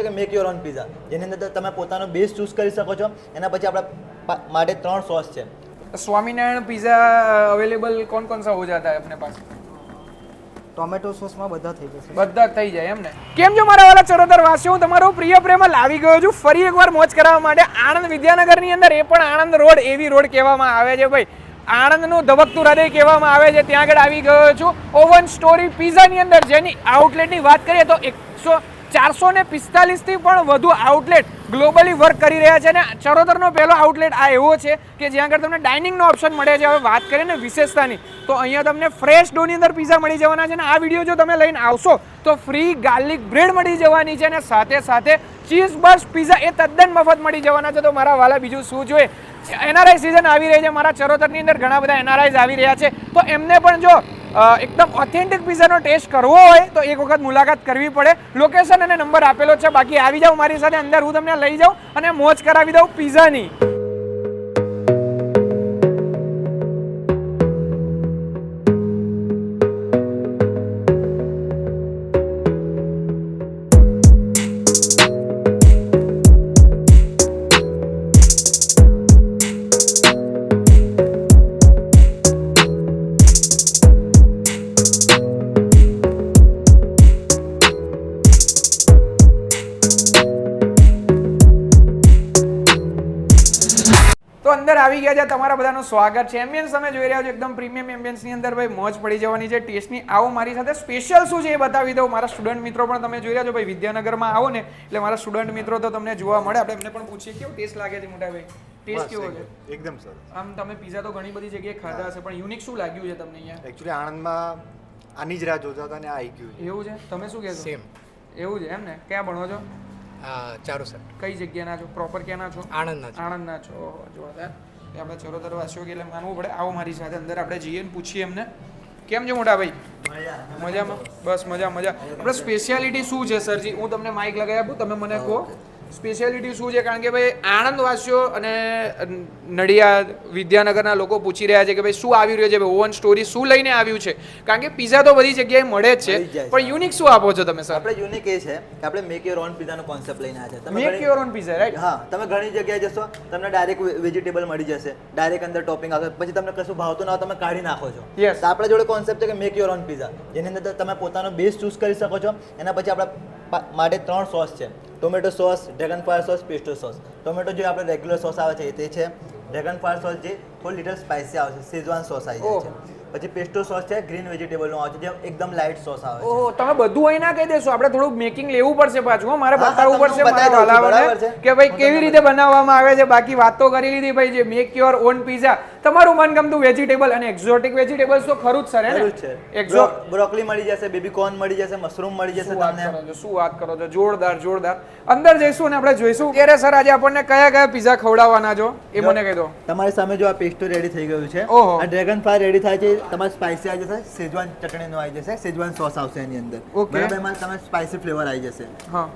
છે કે make your own pizza જેની અંદર તમે પોતાનો બેઝ ચૂઝ કરી શકો છો. એના પછી આપણા માટે ત્રણ સોસ છે. સ્વામિનારાયણ પીઝા અવેલેબલ કોણ કોણ સા હો જાતા હે અપને ટોમેટો સોસમાં બધા થઈ જશે. બધા થઈ જાય એમને કેમ છો મારા વાલા ચરોતર વાસીઓ? હું તમારો પ્રિય પ્રેમ લાવી ગયો છું. ફરી એકવાર મોજ કરાવવા માટે આણંદ વિદ્યાનગરની અંદર એ પણ આણંદ રોડ એવી રોડ કહેવામાં આવે છે ભાઈ. આણંદનું ધબકતું હૃદય કહેવામાં આવે છે. ત્યાં આગળ આવી ગયો છું. ઓવન સ્ટોરી પીઝાની અંદર જેની આઉટલેટની વાત કરીએ તો એકસો ચારસો ને પિસ્તાલીસથી પણ વધુ આઉટલેટ ગ્લોબલી વર્ક કરી રહ્યા છે અને ચરોતરનો પહેલો આઉટલેટ આ એવો છે કે જ્યાં આગળ તમને ડાઇનિંગનો ઓપ્શન મળે છે. હવે વાત કરીએ ને વિશેષતાની, તો અહીંયા તમને ફ્રેશ ડોની અંદર પીઝા મળી જવાના છે અને આ વીડિયો જો તમે લઈને આવશો, તો ફ્રી ગાર્લિક બ્રેડ મળી જવાની છે અને સાથે સાથે ચીઝ બર્સ પીઝા એ તદ્દન મફત મળી જવાના છે. તો મારા વાલા, બીજું શું જોઈએ? એનઆરઆઈ સિઝન આવી રહી છે. મારા ચરોતરની અંદર ઘણા બધા એનઆરઆઈઝ આવી રહ્યા છે. તો એમને પણ જો એકદમ ઓથેન્ટિક પીઝાનો ટેસ્ટ કરવો હોય તો એક વખત મુલાકાત કરવી પડે. લોકેશન અને નંબર આપેલો છે. બાકી આવી જાઓ મારી સાથે. અંદર હું તમને લઈ જાઉં અને મોજ કરાવી દઉં પીઝાની તો અંદર આવી ગયા છે. તમારા બધાનું સ્વાગત છે. એમ્બિયન્સ તમે જોઈ રહ્યા છો. એકદમ પ્રીમિયમ એમ્બિયન્સની અંદર ભાઈ મોજ પડી જવાની છે. ટેસ્ટની આવો મારી સાથે સ્પેશિયલ શું છે એ બતાવી દઉં. મારા સ્ટુડન્ટ મિત્રો પણ તમે જોઈ રહ્યા છો. ભાઈ વિદ્યાનગરમાં આવો ને એટલે મારા સ્ટુડન્ટ મિત્રો તો તમને જોવા મળે. આપણે એમને પણ પૂછીએ કેવો ટેસ્ટ લાગે છે મોટા ભાઈ ટેસ્ટ કેવો છે? એકદમ સરસ. આમ તમે પીઝા તો ઘણી બધી જગ્યાએ ખાધા હશે પણ યુનિક શું લાગ્યું છે તમને અહીંયા? એકચ્યુઅલી આણંદમાં આની જ રાહ જોતા હતા ને આ આવી ગયું એવું છે? તમે શું કહેશો? સેમ એવું છે એમ ને? ક્યાં ભણો છો? ચારો સર. કઈ જગ્યાના છો? પ્રોપર ક્યાંના છો? આણંદના છો. આણંદના છો. જોરદાર. એ આપણે ચરોતર વાસીઓ કે એટલે માનવું પડે. આવો મારી સાથે અંદર આપણે જઈએ ને પૂછીએ એમને. કેમ છે મોટા ભાઈ? મજામાં? બસ મજા મજા. આપણે સ્પેશિયાલિટી શું છે સરજી? હું તમને માઇક લગાવી આપું તમે મને કહો. સ્પેશિયાલિટી શું છે? કારણ કે ભાઈ આણંદવાસીઓ અને નડિયાદ વિદ્યાનગરના લોકો પૂછી રહ્યા છે કે ભાઈ શું આવી રહ્યું છે? ભાઈ ઓવન સ્ટોરી શું લઈને આવ્યું છે? કારણ કે પીઝા તો બધી જગ્યાએ મળે જ છે પણ યુનિક શું આપો છો તમે સર આપણે યુનિક એ છે કે આપણે મેક યોર ઓન પીઝાનો કોન્સેપ્ટ લઈને આવ્યા છે. તમે make your own pizza right હા તમે ઘણી જગ્યાએ જશો તમને ડાયરેક્ટ વેજીટેબલ મળી જશે. ડાયરેક્ટ અંદર ટોપિંગ આવશે. પછી તમને કશું ભાવતું ના તમે કાઢી નાખો છો. યસ આપણા જોડે કોન્સેપ્ટ છે કે મેક યોર ઓન પીઝા જેની અંદર તમે પોતાનો બેસ ચૂઝ કરી શકો છો. એના પછી આપણા માટે ત્રણ સોસ છે. Tomato sauce dragon fire sauce pesto sauce tomato જે આપણે રેગ્યુલર સોસ આવે છે તે છે. ડ્રેગન ફાયર સોસ જે થોડી લિટલ સ્પાઇસી આવે છે. શેઝવાન સોસ આવી જાય છે. પછી પેસ્ટો સોસ છે ગ્રીન વેજીટેબલનો આવે છે જે એકદમ લાઇટ સોસ આવે છે. ઓહો તમે બધું અહીં ના કહી દેશો. આપણે થોડું મેકિંગ લેવું પડશે પાછું હો. મારે બતાવવું પડશે મારા. કે ભાઈ કેવી રીતે બનાવવામાં આવે છે બાકી વાત કરી લીધી ભાઈ જે મેક યોર ઓન પીઝા તમારું મનગમતું વેજીટેબલ અને એક્ઝોટિક વેજીટેબલ્સ તો ખરું જ સર હે એક્ઝો બ્રોકલી મળી જશે બેબી કોર્ન મળી જશે મશરૂમ મળી જશે તમને. શું વાત કરો છો? જોરદાર જોરદાર. અંદર જઈશું અને આપણે જોઈશું. ત્યારે સર આજે આપણને કયા કયા પિઝા ખવડાવવાના છો? એ મને કહી દો. તમારી સામે જો આ પેસ્ટો રેડી થઈ ગયું છે. આ ડ્રેગન ફ્રાય રેડી થાય છે તમારે સ્પાઇસી આવી જશે સેજવાન ચટણીનો આવી જશે સેજવાન સોસ આવશે એની અંદર. બરાબર? એમાં તમે સ્પાઇસી ફ્લેવર આવી જશે.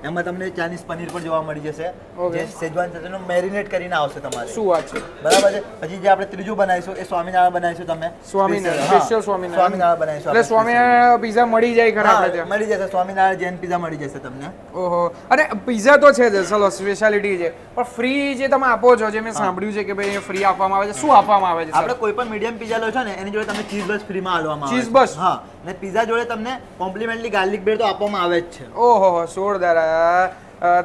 એમાં તમને ચાઇનીઝ પનીર પણ જોવા મળી જશે જે સેજવાન ચટણીનો મેરિનેટ કરીને આવશે તમારે. શું વાત છે? બરાબર છે? પછી જે આપણે ત્રીજું બનાવીશું એ સ્વામિનારાયણ બનાવીશું તમે. સ્વામિનારાયણ સ્પેશિયલ સ્વામિનારાયણ. સ્વામિનારાયણ બનાવીશું એટલે સ્વામિનારાયણ પીઝા મળી જાય ખરા આપણે મળી જશે. સ્વામિનારાયણ જૈન પીઝા મળી જશે તમને. ઓહો. અને પીઝા તો છે જ. ચલો સ્પેશિયાલિટી છે. પણ ફ્રી જે તમે આપો છો જે મેં સાંભળ્યું છે કે ભાઈ ફ્રી આપવામાં આવે છે શું આપવામાં આવે છે આપણે કોઈ પણ મીડિયમ પીઝા લો છો ને એની જોડે તમને ચીઝ બસ ફ્રીમાં આલવામાં આવે ચીઝ બસ? હા. ને પીઝા જોડે તમને કોમ્પ્લિમેન્ટલી ગાર્લિક બ્રેડ તો આપવામાં આવે જ છે. ઓહો જોરદાર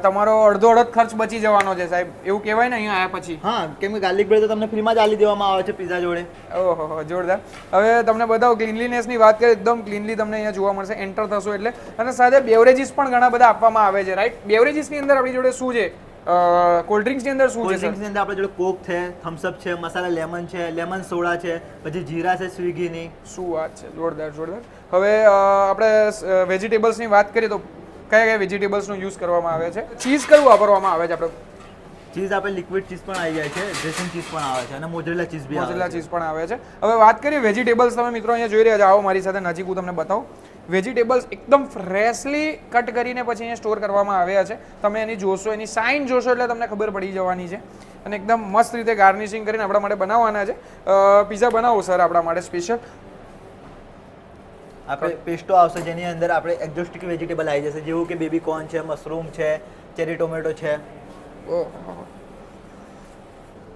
તમારો અડધો અડધ ખર્ચ બચી જવાનો છે સાહેબ. એવું કહેવાય ને અહીંયા આવ્યા પછી. હા કેમ કે ગાર્લિક બ્રેડ તો તમને ફ્રીમાં જ આલી દેવામાં આવે છે પીઝા જોડે. ઓહો જોરદાર. હવે તમને બતાવો ક્લીનલીનેસની વાત કરીએ એકદમ ક્લીનલી તમને અહીંયા જોવા મળશે. એન્ટર થશો એટલે. અને સાથે બેવરેજીસ પણ ઘણા બધા આપવામાં આવે છે રાઈટ બેવરેજીસની અંદર આપણી જોડે શું છે? કોલ્ડ ડ્રિંક્સની અંદર શું છે ડ્રિંક્સની અંદર આપણે જોડે કોક છે થમ્સઅપ છે મસાલા લેમન છે લેમન સોડા છે પછી જીરા છે સ્વિગીની. શું વાત છે જોરદાર જોરદાર. હવે આપણે વેજીટેબલ્સની વાત કરીએ તો કયા કયા વેજીટેબલ્સનો યુઝ કરવામાં આવે છે? ચીઝ કયું વાપરવામાં આવે છે આપણે? ચીઝ આપણે લિક્વિડ ચીઝ પણ આવી જાય છે ડ્રેસિંગ ચીઝ પણ આવે છે અને મોજરેલા ચીઝ બી મોજરેલા ચીઝ પણ આવે છે. હવે વાત કરીએ વેજીટેબલ્સ તમે મિત્રો અહીંયા જોઈ રહ્યા છો. આવો મારી સાથે નજીક હું તમને બતાવું. વેજીટેબલ્સ એકદમ ફ્રેશલી કટ કરીને પછી અહીંયા સ્ટોર કરવામાં આવ્યા છે તમે એની જોશો એની સાઇન જોશો એટલે તમને ખબર પડી જવાની છે અને એકદમ મસ્ત રીતે ગાર્નિશિંગ કરીને આપણા માટે બનાવવાના છે પીઝા બનાવો સર આપણા માટે સ્પેશિયલ આપણે પેસ્ટો આવશે જેની અંદર આપણે એક્ઝોસ્ટિક વેજીટેબલ આવી જશે જેવું કે બેબી કોર્ન છે મશરૂમ છે ચેરી ટોમેટો છે ओह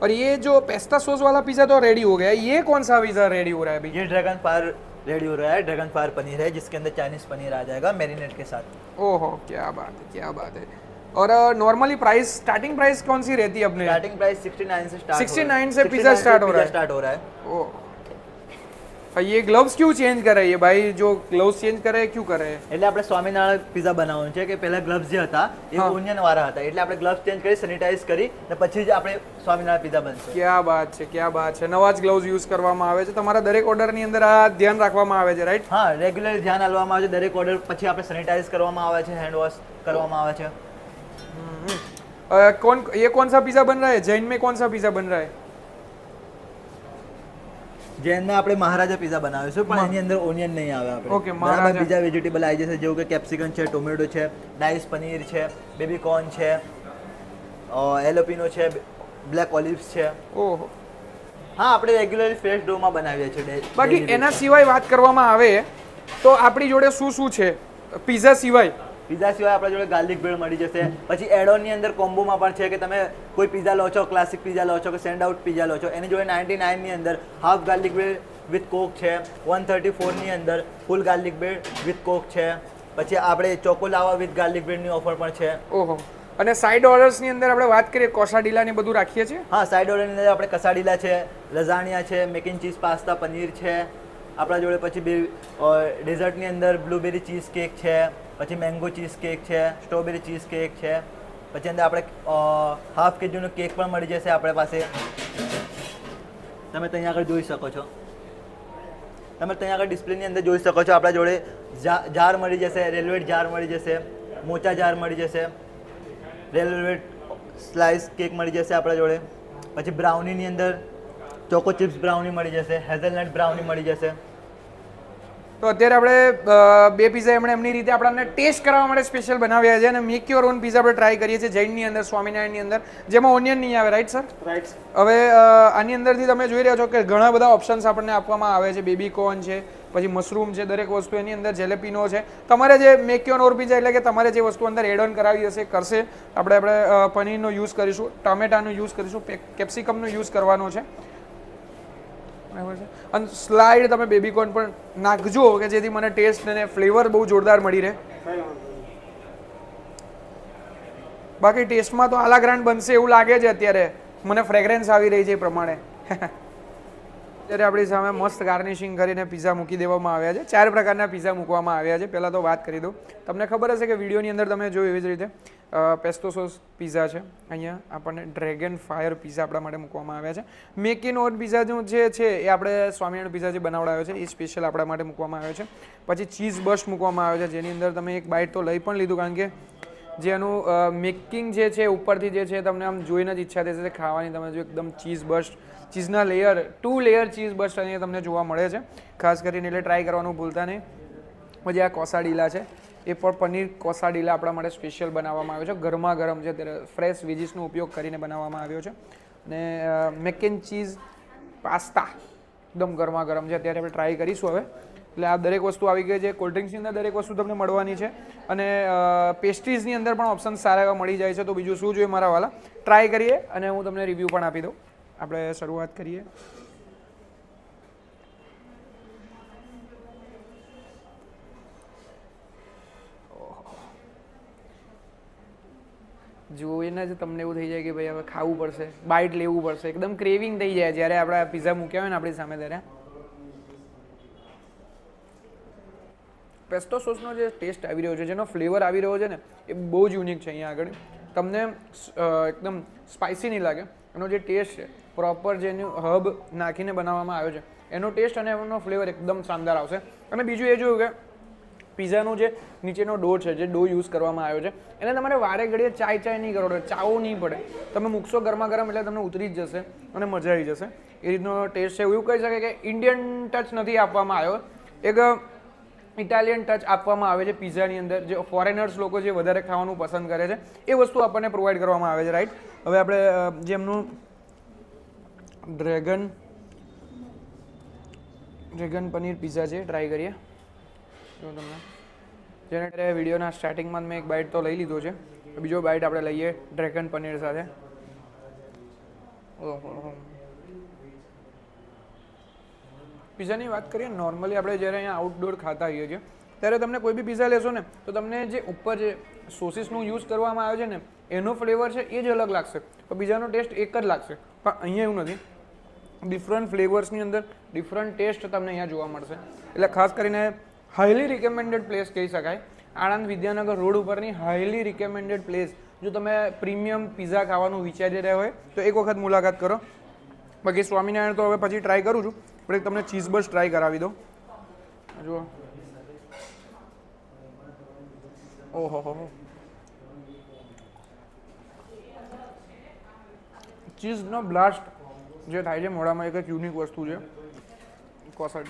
और ये जो पेस्ता सॉस वाला पिज़्ज़ा तो रेडी हो गया है ये कौन सा पिज़्ज़ा रेडी हो रहा है अभी ये ड्रैगन फायर रेडी हो रहा है ड्रैगन फायर पनीर है जिसके अंदर चाइनीज़ पनीर आ जाएगा मेरीनेट के साथ। ओहो क्या बात है क्या बात है। और नॉर्मली प्राइस स्टार्टिंग प्राइस कौन सी रहती है अपने? स्टार्टिंग प्राइस 69 से स्टार्ट 69 से पिज़्ज़ा स्टार्ट हो रहा है। स्टार्ट हो रहा है। ओह। और ये ग्लव्स क्यों चेंज कर रहे हैं भाई जो ग्लव्स चेंज कर रहे हैं क्यों कर रहे हैं એટલે આપણે સ્વામિનારાયણ પિઝા બનાવવાનું છે કે પહેલા ગ્લવ્સ જે હતા એ હા. ઓનિયન વાળા હતા એટલે આપણે ગ્લવ્સ ચેન્જ કરી સેનિટાઈઝ કરી ને પછી જ આપણે સ્વામિનારાયણ પિઝા બનશે ક્યાં બાત છે ક્યાં બાત છે નવા જ ગ્લવ્સ યુઝ કરવામાં આવે છે તમારા દરેક ઓર્ડરની અંદર આ ધ્યાન રાખવામાં આવે છે રાઈટ હા રેગ્યુલર ધ્યાન આપવામાં આવે છે દરેક ઓર્ડર પછી આપણે સેનિટાઈઝ કરવામાં આવે છે હેન્ડ વોશ કરવામાં આવે છે कौन ये कौन सा पिज़्ज़ा बन रहा है जैन में कौन सा पिज़्ज़ा बन रहा है જેમાં આપણે મહારાજા પિઝા બનાવીશું પણ એની અંદર ઓનિયન નહીં આવે આપણે. બરાબર મહારાજા. બીજા વેજીટેબલ આવી જશે જેવું કે કેપ્સિકમ છે ટોમેટો છે ડાઈસ પનીર છે બેબી કોર્ન છે એલોપીનો છે બ્લેક ઓલિવ્સ છે. ઓહો. હા આપણે રેગ્યુલરલી ફ્રેશ ડોમાં બનાવીએ છીએ બાકી એના સિવાય વાત કરવામાં આવે તો આપણી જોડે શું શું છે? પિઝા સિવાય. પિઝા સિવાય આપણા જોડે ગાર્લિક બ્રેડ મળી જશે. પછી એડોનની અંદર કોમ્બોમાં પણ છે કે તમે કોઈ પિઝા લો છો ક્લાસિક પિઝા લો છો કે સેન્ડ આઉટ પીઝા લો છો એની જોડે નાઇન્ટી નાઇનની અંદર half garlic bread with coke છે વન થર્ટી ફોરની અંદર full garlic bread with coke છે પછી આપણે ચોકો લાવા વિથ ગાર્લિક બ્રેડની ઓફર પણ છે. ઓહો. અને સાઈડ ઓર્ડર્સની અંદર આપણે વાત કરીએ કોસાડીલા ને બધું રાખીએ છીએ? હા સાઈડ ઓર્ડરની અંદર આપણે કસાડીલા છે લઝાણિયા છે મેકિંગ ચીઝ પાસ્તા પનીર છે આપણા જોડે પછી બે ડેઝર્ટની અંદર બ્લુબેરી ચીઝ કેક છે, પછી મેંગો ચીઝ કેક છે, સ્ટ્રોબેરી ચીઝ કેક છે, પછી અંદર આપણે હાફ કેજીનો કેક પણ મળી જશે આપણી પાસે. તમે ત્યાં આગળ જોઈ શકો છો. તમે ત્યાં આગળ ડિસ્પ્લેની અંદર જોઈ શકો છો આપણા જોડે જાર મળી જશે રેલવેટ જાર મળી જશે, મોચા જાર મળી જશે રેલવેટ સ્લાઇસ કેક મળી જશે આપણા જોડે. પછી બ્રાઉનીની અંદર ચોકો ચિપ્સ બ્રાઉની મળી જશે હેઝલનટ બ્રાઉની મળી જશે. તો અત્યારે આપણે બે પીઝા એમણે એમની રીતે આપણને ટેસ્ટ કરવા માટે સ્પેશિયલ બનાવ્યા છે અને મેક યોર ઓન પીઝા આપણે ટ્રાય કરીએ છીએ જૈનની અંદર સ્વામિનારાયણની અંદર. જેમાં ઓનિયન નહીં આવે રાઈટ સર રાઈટ હવે આની અંદરથી તમે જોઈ રહ્યા છો કે ઘણા બધા ઓપ્શન્સ આપણને આપવામાં આવે છે. બેબી કોર્ન છે પછી મશરૂમ છે દરેક વસ્તુ એની અંદર જેલેપીનો છે. તમારે જે મેક યોર ઓર પીઝા એટલે કે તમારે જે વસ્તુ અંદર એડ ઓન કરાવી હશે કરશે. આપણે આપણે પનીરનો યુઝ કરીશું ટમેટાનો યુઝ કરીશું કેપ્સિકમનો યુઝ કરવાનો છે. બરાબર છે. અને સ્લાઇડ તમે બેબી કોર્ન પણ નાખજો, કે જેથી મને ટેસ્ટ અને ફ્લેવર બહુ જોરદાર મળી રહે. બાકી ટેસ્ટમાં તો આલા ગ્રાન્ડ બનશે એવું લાગે છે અત્યારે. મને ફ્રેગરન્સ આવી રહી છે એ પ્રમાણે. અત્યારે આપણી સામે મસ્ત ગાર્નિશિંગ કરીને પીઝા મૂકી દેવામાં આવ્યા છે. ચાર પ્રકારના પીઝા મૂકવામાં આવ્યા છે. પહેલાં તો વાત કરી દઉં. તમને ખબર હશે કે વિડીયોની અંદર તમે જોયું એવી જ રીતે પેસ્તો સોસ પીઝા છે. અહીંયા આપણને ડ્રેગન ફાયર પીઝા આપણા માટે મૂકવામાં આવ્યા છે. મેક ઇન ઓન પીઝા જે છે એ આપણે સ્વામિનારાયણ પીઝા જે બનાવડાવ્યો છે, એ સ્પેશિયલ આપણા માટે મૂકવામાં આવ્યો છે. પછી ચીઝ બસ્ટ મૂકવામાં આવ્યો છે, જેની અંદર તમે એક બાઇટ તો લઈ પણ લીધું, કારણ કે જે એનું મેકિંગ જે છે, ઉપરથી જે છે, તમને આમ જોઈને જ ઈચ્છા થશે ખાવાની તમે જો એકદમ cheese burst ચીઝના layer to layer cheese burst અહીંયા તમને જોવા મળે છે. ખાસ કરીને એટલે ટ્રાય કરવાનું ભૂલતા નહીં. પછી આ કોસાડીલા છે. એ પણ પનીર કોસાડીલા આપણા માટે સ્પેશિયલ બનાવવામાં આવ્યો છે. ગરમા ગરમ છે ત્યારે ફ્રેશ વેજીસનો ઉપયોગ કરીને બનાવવામાં આવ્યો છે. અને મેક એન્ડ ચીઝ પાસ્તા એકદમ ગરમા ગરમ છે. અત્યારે આપણે ટ્રાય કરીશું હવે. એટલે આ દરેક વસ્તુ આવી ગઈ છે. કોલ્ડ ડ્રિંક્સની અંદર દરેક વસ્તુ તમને મળવાની છે. અને પેસ્ટ્રીઝની અંદર પણ ઓપ્શન સારા એવા મળી જાય છે. તો બીજું શું જોઈએ મારા વાલા? ટ્રાય કરીએ અને હું તમને રિવ્યૂ પણ આપી દઉં. આપણે શરૂઆત કરીએ. જોઈને જ તમને એવું થઈ જાય કે ભાઈ હવે ખાવું પડશે બાઇટ લેવું પડશે. એકદમ ક્રેવિંગ થઈ જાય જ્યારે આપણે પીઝા મૂક્યા હોય ને આપણી સામે ત્યારે. પેસ્ટો સોસનો જે ટેસ્ટ આવી રહ્યો છે, જેનો ફ્લેવર આવી રહ્યો છે ને, એ બહુ જ યુનિક છે અહીંયા આગળ. તમને એકદમ સ્પાઇસી નહીં લાગે. એનો જે ટેસ્ટ છે પ્રોપર જેનું હબ નાખીને બનાવવામાં આવ્યો છે, એનો ટેસ્ટ અને એનો ફ્લેવર એકદમ શાનદાર આવશે. અને બીજું એ જોયું કે પીઝાનો જે નીચેનો ડો છે, જે ડો યુઝ કરવામાં આવ્યો છે, એને તમારે વારે ઘડીએ ચાય ચાય નહીં કરો ચાવો નહીં પડે. તમે મૂકશો ગરમા ગરમ એટલે તમને ઉતરી જ જશે અને મજા આવી જશે. એ રીતનો ટેસ્ટ છે. એવું કહી શકાય કે ઇન્ડિયન ટચ નથી આપવામાં આવ્યો. એક ઇટાલિયન ટચ આપવામાં આવે છે પીઝાની અંદર. જે ફોરેનર્સ લોકો જે વધારે ખાવાનું પસંદ કરે છે, એ વસ્તુ આપણને પ્રોવાઈડ કરવામાં આવે છે રાઈટ હવે આપણે જેમનું ડ્રેગન ડ્રેગન પનીર પીઝા છે ટ્રાય કરીએ. જો તમને, જેને વિડીયોના સ્ટાર્ટિંગમાં મેં એક બાઇટ તો લઈ લીધો છે. બીજો બાઇટ આપણે લઈએ ડ્રેગન પનીર સાથે. ઓહો. પીઝાની વાત કરીએ નોર્મલી આપણે જ્યારે અહીંયા આઉટડોર ખાતા હોઈએ છીએ, ત્યારે તમને કોઈ બી પીઝા લેશો ને, તો તમને જે ઉપર જે સોસીસનું યુઝ કરવામાં આવે છે ને, એનો ફ્લેવર છે એ જ અલગ લાગશે. પણ બીજાનો ટેસ્ટ એક જ લાગશે. પણ અહીંયા એવું નથી. ડિફરન્ટ ફ્લેવર્સની અંદર ડિફરન્ટ ટેસ્ટ તમને અહીંયા જોવા મળશે. એટલે ખાસ કરીને હાઈલી રિકમેન્ડેડ પ્લેસ કહી શકાય. આણંદ વિદ્યાનગર રોડ ઉપરની હાઈલી રિકમેન્ડેડ પ્લેસ જો તમે પ્રીમિયમ પીઝા ખાવાનું વિચારી રહ્યા હોય, તો એક વખત મુલાકાત કરો. બાકી સ્વામિનારાયણ તો હવે પછી ટ્રાય કરું છું. પણ એક તમને ચીઝ બસ ટ્રાય કરાવી દો જુઓ. ઓહો, હો હો. ચીઝનો બ્લાસ્ટ જે થાય છે મોઢામાં એક યુનિક વસ્તુ છે. કોસડ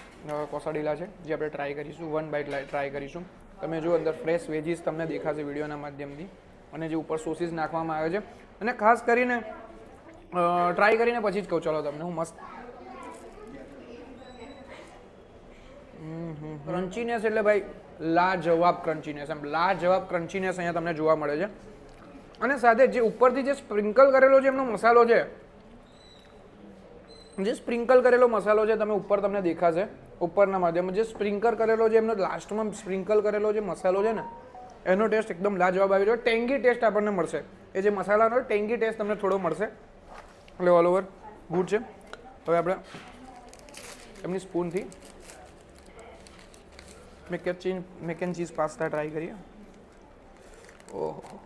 કોસાડીલા છે, જે આપણે ટ્રાય કરીશું વન બાઇટ ટ્રાય કરીશું. તમે જો અંદર ફ્રેશ વેજીસ તમને દેખાશે વિડીયોના માધ્યમથી. અને જે ઉપર સોસીસ નાખવામાં આવે છે. અને ખાસ કરીને ટ્રાય કરીને પછી જ કહું, ચલો તમને, હું મસ્ત ક્રન્ચીનેસ એટલે ભાઈ લાજવાબ ક્રન્ચીનેસ એમ લાજવાબ ક્રન્ચીનેસ અહીંયા તમને જોવા મળે છે. અને સાથે જે ઉપરથી જે સ્પ્રિંકલ કરેલો છે એમનો મસાલો છે, જે સ્પ્રિંકલ કરેલો મસાલો છે તમે ઉપર તમને દેખાશે. ઉપરના માધ્યમમાં જે સ્પ્રિંકલ કરેલો છે એમનો લાસ્ટમાં સ્પ્રિંકલ કરેલો જે મસાલો છે ને, એનો ટેસ્ટ એકદમ લાજવાબ આવી રહ્યો ટેંગી ટેસ્ટ આપણને મળશે. એ જે મસાલાનો ટેંગી ટેસ્ટ તમને થોડો મળશે. એટલે ઓલ ઓવર ગુડ છે. હવે આપણે એમની સ્પૂનથી mac cheese mac and cheese pasta try કરીએ ઓહો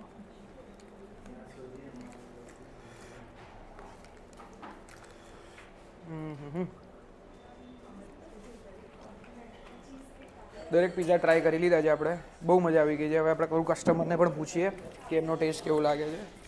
દરેક પીઝા ટ્રાય કરી લીધા છે આપણે. બહુ મજા આવી ગઈ છે. હવે આપણે કોઈ કસ્ટમરને પણ પૂછીએ કે એમનો ટેસ્ટ કેવો લાગે છે.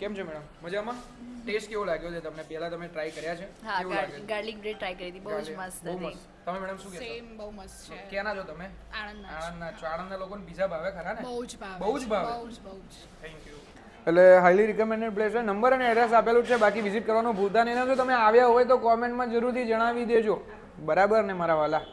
કેમ છે મેડમ મજામાં? ટેસ્ટ કેવો લાગ્યો છે તમને? પહેલા તમે ટ્રાય કર્યા છે. હા? ગાર્લિક બ્રેડ ટ્રાય કરી હતી. બહુ જ મસ્ત હતી. તમે મેડમ શું કહેશો? સેમ બહુ મસ્ત છે. ક્યાંના છો તમે? આણંદના આણંદના છો. આણંદના લોકોને બીજા ભાવે ખરા ને? બહુ જ ભાવે બહુ જ ભાવે. બહુ જ બહુ જ. થેન્ક યુ એટલે હાઈલી રિકમેન્ડેડ પ્લેસ છે. નંબર અને એડ્રેસ આપેલું છે. બાકી વિઝિટ કરવાનું ભૂલતા નહીં. જો તમે આવ્યા હોય તો કોમેન્ટમાં જરૂરથી જણાવી દેજો. બરાબર ને મારા વાલા?